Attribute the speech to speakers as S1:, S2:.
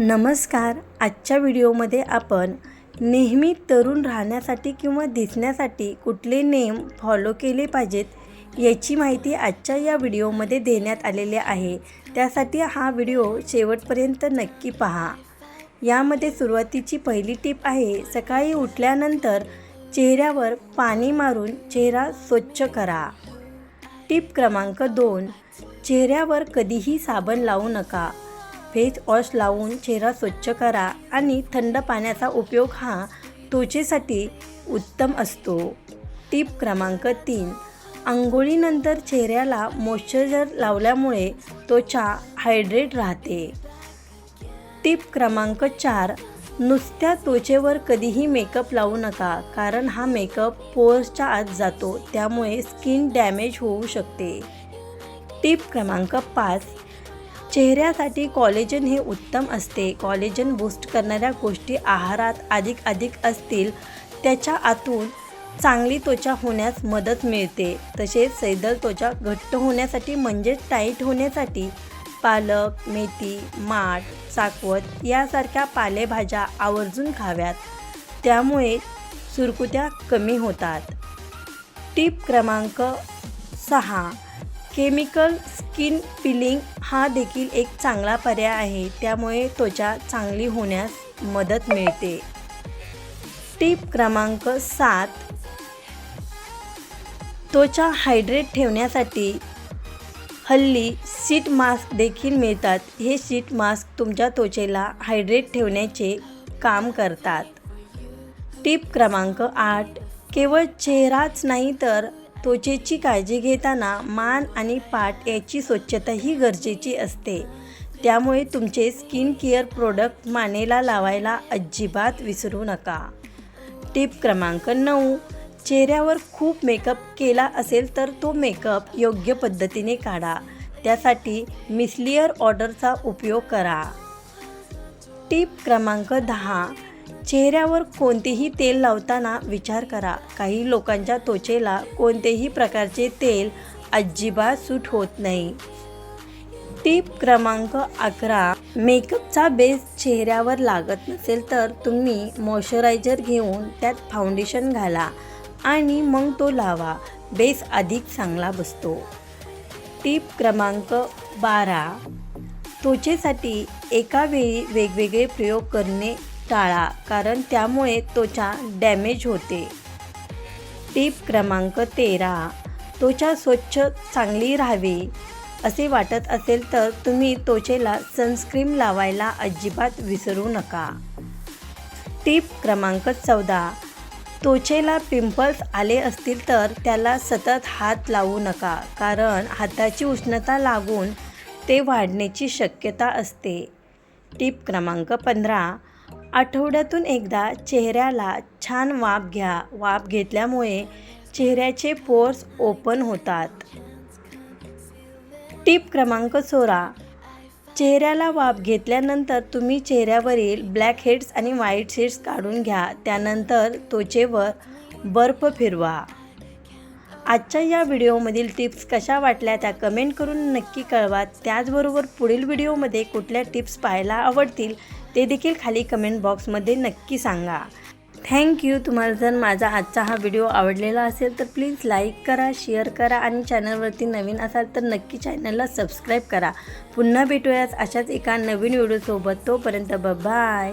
S1: नमस्कार. आजच्या व्हिडिओमध्ये आपण नेहमी तरुण राहण्यासाठी किंवा दिसण्यासाठी कुठले नेम फॉलो केले पाहिजेत याची माहिती आजच्या या व्हिडिओमध्ये देण्यात आलेली आहे. त्यासाठी हा व्हिडिओ शेवटपर्यंत नक्की पहा. यामध्ये सुरुवातीची पहिली टीप आहे सकाळी उठल्यानंतर चेहऱ्यावर पाणी मारून चेहरा स्वच्छ करा. टीप क्रमांक दोन चेहऱ्यावर कधीही साबण लावू नका. फेस वॉश लावून चेहरा स्वच्छ करा आणि थंड पाण्याचा उपयोग हा त्वचेसाठी उत्तम असतो. टीप क्रमांक तीन. आंघोळीनंतर चेहऱ्याला मॉइश्चरायझर लावल्यामुळे त्वचा हायड्रेट राहते. टीप क्रमांक चार. नुसत्या त्वचेवर कधीही मेकअप लावू नका कारण हा मेकअप पोअर्सच्या आत जातो त्यामुळे स्किन डॅमेज होऊ शकते. टीप क्रमांक पाच. चेहऱ्यासाठी कॉलेजन हे उत्तम असते. कॉलेजन बूस्ट करणाऱ्या गोष्टी आहारात अधिक अधिक असतील त्याच्या आतून चांगली त्वचा होण्यास मदत मिळते. तसेच सैदल त्वचा घट्ट होण्यासाठी म्हणजेच टाईट होण्यासाठी पालक मेथी माठ चाकवत यासारख्या पालेभाज्या आवर्जून खाव्यात. त्यामुळे सुरकुत्या कमी होतात. टीप क्रमांक सहा. केमिकल स्किन पिलिंग हा देखील एक चांगला पर्याय आहे. त्यामुळे त्वचा चांगली होण्यास मदत मिळते. टीप क्रमांक सात. त्वचा हायड्रेट ठेवण्यासाठी हल्ली सीट मास्क देखील मिळतात. हे सीट मास्क तुमच्या त्वचेला हायड्रेट ठेवण्याचे काम करतात. टीप क्रमांक आठ. केवळ चेहराच नाही तर त्वचेची काळजी घेताना मान आणि पाठ याची स्वच्छताही गरजेची असते. त्यामुळे तुमचे स्किन केअर प्रोडक्ट मानेला लावायला अजिबात विसरू नका. टीप क्रमांक नऊ. चेहऱ्यावर खूप मेकअप केला असेल तर तो मेकअप योग्य पद्धतीने काढा. त्यासाठी मिसलियर ऑर्डरचा उपयोग करा. टीप क्रमांक दहा. चेहऱ्यावर कोणतेही तेल लावताना विचार करा. काही लोकांच्या त्वचेला कोणतेही प्रकारचे तेल अजिबात सूट होत नाही. टीप क्रमांक अकरा. मेकअपचा बेस चेहऱ्यावर लागत नसेल तर तुम्ही मॉइश्चरायझर घेऊन त्यात फाउंडेशन घाला आणि मग तो लावा. बेस अधिक चांगला बसतो. टीप क्रमांक बारा. त्वचेसाठी एका वेळी वेगवेगळे प्रयोग करणे टाळा कारण त्यामुळे त्वचा डॅमेज होते. टीप क्रमांक तेरा त्वचा स्वच्छ चांगली राहावी. असे वाटत असेल तर तुम्ही त्वचेला सनस्क्रीम लावायला अजिबात विसरू नका. टीप क्रमांक चौदा त्वचेला पिंपल्स आले असतील तर त्याला सतत हात लावू नका कारण हाताची उष्णता लागून ते वाढण्याची शक्यता असते. टीप क्रमांक पंधरा आठवड्यातून एकदा चेहऱ्याला छान वाफ घ्या वाफ घेतल्यामुळे चेहऱ्याचे पोर्स ओपन होतात. टीप क्रमांक सोळा. चेहऱ्याला वाफ घेतल्यानंतर तुम्ही चेहऱ्यावरील ब्लॅक हेड्स आणि व्हाईट हेड्स काढून घ्या त्यानंतर त्वचेवर बर्फ फिरवा. आजच्या या व्हिडिओमधील टिप्स कशा वाटल्या त्या कमेंट करून नक्की कळवा. त्याचबरोबर पुढील व्हिडिओमध्ये कुठल्या टिप्स पाहायला आवडतील ते देखील खाली कमेंट बॉक्समध्ये नक्की सांगा. थँक्यू तुम्हाला जर माझा आजचा हा व्हिडिओ आवडलेला असेल तर प्लीज लाईक करा शेअर करा आणि चॅनलवरती नवीन असाल तर नक्की चॅनलला सबस्क्राईब करा. पुन्हा भेटूयाच अशाच एका नवीन व्हिडिओसोबत. तोपर्यंत बाय